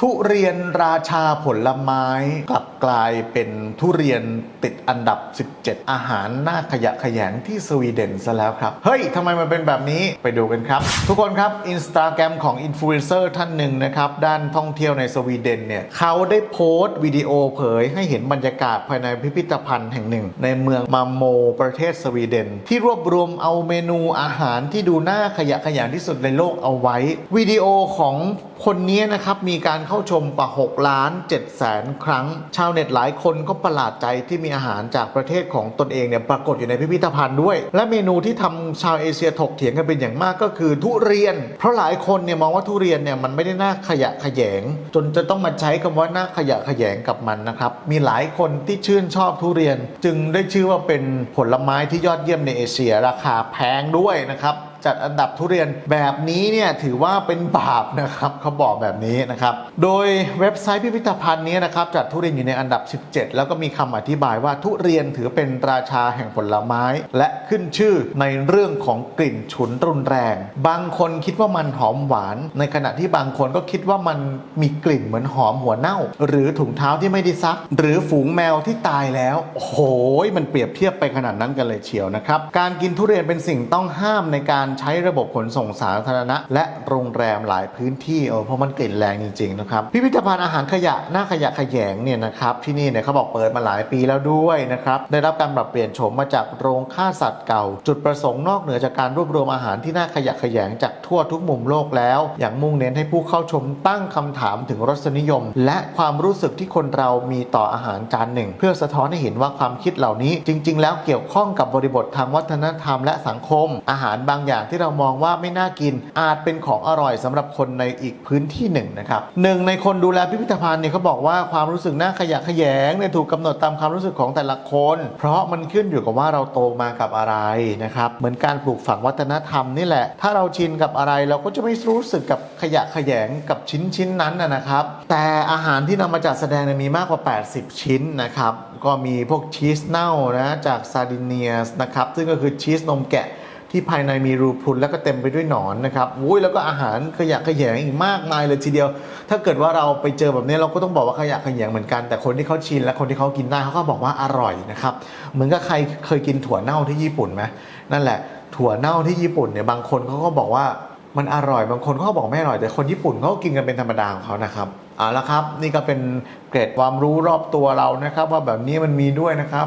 ทุเรียนราชาผลไม้กลับ กลายเป็นทุเรียนติดอันดับ 17 อาหารน่าขยะแขยงที่สวีเดนซะแล้วครับ เฮ้ยทำไมมันเป็นแบบนี้ไปดูกันครับ ทุกคนครับอินสตาแกรมของอินฟลูเอนเซอร์ท่านหนึ่งนะครับ ด้านท่องเที่ยวในสวีเดนเนี่ยเขาได้โพสต์วิดีโอเผยให้เห็นบรรยากาศภายในพิพิธภัณฑ์แห่งหนึ่ง ในเมืองมาโมประเทศสวีเดน ที่รวบรวมเอาเมนูอาหารที่ดูน่าขยะแขยงที่สุดในโลกเอาไว้ วิดีโอของคนนี้นะครับมีการเข้าชมกว่า6ล้าน7แสนครั้งชาวาวเน็ตหลายคนก็ประหลาดใจที่มีอาหารจากประเทศของตนเองเนี่ยปรากฏอยู่ในพิพิธภัณฑ์ด้วย และเมนูที่ทำชาวเอเชียถกเถียงกันเป็นอย่างมากก็คือทุเรียน เพราะหลายคนเนี่ยมองว่าทุเรียนเนี่ยมันไม่ได้น่าขยะแขยง จนจะต้องมาใช้คำว่าน่าขยะแขยงกับมันนะครับมีหลายคนที่ชื่นชอบทุเรียน จึงได้ชื่อว่าเป็นผลไม้ที่ยอดเยี่ยมในเอเชียราคาแพงด้วยนะครับ จัดอันดับทุเรียนแบบนี้เนี่ยถือว่าเป็นบาปนะครับเขาบอกแบบนี้นะครับ โดยเว็บไซต์พิพิธภัณฑ์นี้นะครับจัดทุเรียนอยู่ในอันดับ 17 แล้วก็มีคำอธิบายว่าทุเรียนถือเป็นราชาแห่งผลไม้ และขึ้นชื่อในเรื่องของกลิ่นฉุนรุนแรง บางคนคิดว่ามันหอมหวาน ในขณะที่บางคนก็คิดว่ามันมีกลิ่นเหมือนหอมหัวเน่า หรือถุงเท้าที่ไม่ได้ซัก หรือฝูงแมวที่ตายแล้วโอ้โหมันเปรียบเทียบไปขนาดนั้นกันเลยเชียวนะครับการกินทุเรียนเป็นสิ่งต้องห้ามในการใช้ระบบขนส่งสาธารณะ และโรงแรมหลายพื้นที่เออเพราะมันกลิ่นแรงจริงๆนะครับพิพิธภัณฑ์อาหารขยะหน้าขยะแขยงเนี่ยนะครับที่นี่เนี่ยเขาบอกเปิดมาหลายปีแล้วด้วยนะครับได้รับการปรับเปลี่ยนโฉมมาจากโรงฆ่าสัตว์เก่า จุดประสงค์นอกเหนือจากการรวบรวมอาหารที่น่าขยะแขยงจากทั่วทุกมุมโลกแล้ว อย่างมุ่งเน้นให้ผู้เข้าชมตั้งคำถามถึงรสนิยม และความรู้สึกที่คนเรามีต่ออาหารจานหนึ่ง เพื่อสะท้อนให้เห็นว่าความคิดเหล่านี้ จริง ๆ แล้วเกี่ยวข้องกับบริบททางวัฒนธรรมและสังคม อาหารบางอย่างที่เรามองว่าไม่น่ากิน อาจเป็นของอร่อยสำหรับคนในอีกพื้นที่หนึ่งนะครับหนึ่งในคนดูแลพิพิธภัณฑ์เนี่ยเขาบอกว่าความรู้สึกน่าขยะแขยงเนี่ยถูกกำหนดตามความรู้สึกของแต่ละคน เพราะมันขึ้นอยู่กับว่าเราโตมากับอะไรนะครับเหมือนการปลูกฝังวัฒนธรรมนี่แหละ ถ้าเราชินกับอะไรเราก็จะไม่รู้สึกกับขยะแขยงกับชิ้นชิ้นนั้นนะครับ แต่อาหารที่นำมาจัดแสดงมีมากกว่า 80 ชิ้นนะครับ ก็มีพวกชีสเน่านะจากซาดิเนียสนะครับ ซึ่งก็คือชีสนมแกะ ที่ภายในมีรูพรุนแล้วก็เต็มไปด้วยหนอนนะครับอุ้ยแล้วก็อาหารขยะขยงอีกมากมายเลยทีเดียว ถ้าเกิดว่าเราไปเจอแบบนี้เราก็ต้องบอกว่าขยะขยงเหมือนกัน แต่คนที่เขาชินและคนที่เขากินได้เขาก็บอกว่าอร่อยนะครับ เหมือนกับใครเคยกินถั่วเน่าที่ญี่ปุ่นไหมนั่นแหละ ถั่วเน่าที่ญี่ปุ่นเนี่ยบางคนเขาก็บอกว่ามันอร่อยบางคนเขาก็บอกไม่อร่อยแต่คนญี่ปุ่นเขาก็กินกันเป็นธรรมดาของเขานะครับเอาละครับ นี่ก็เป็นเกร็ดความรู้รอบตัวเรานะครับ ว่าแบบนี้มันมีด้วยนะครับ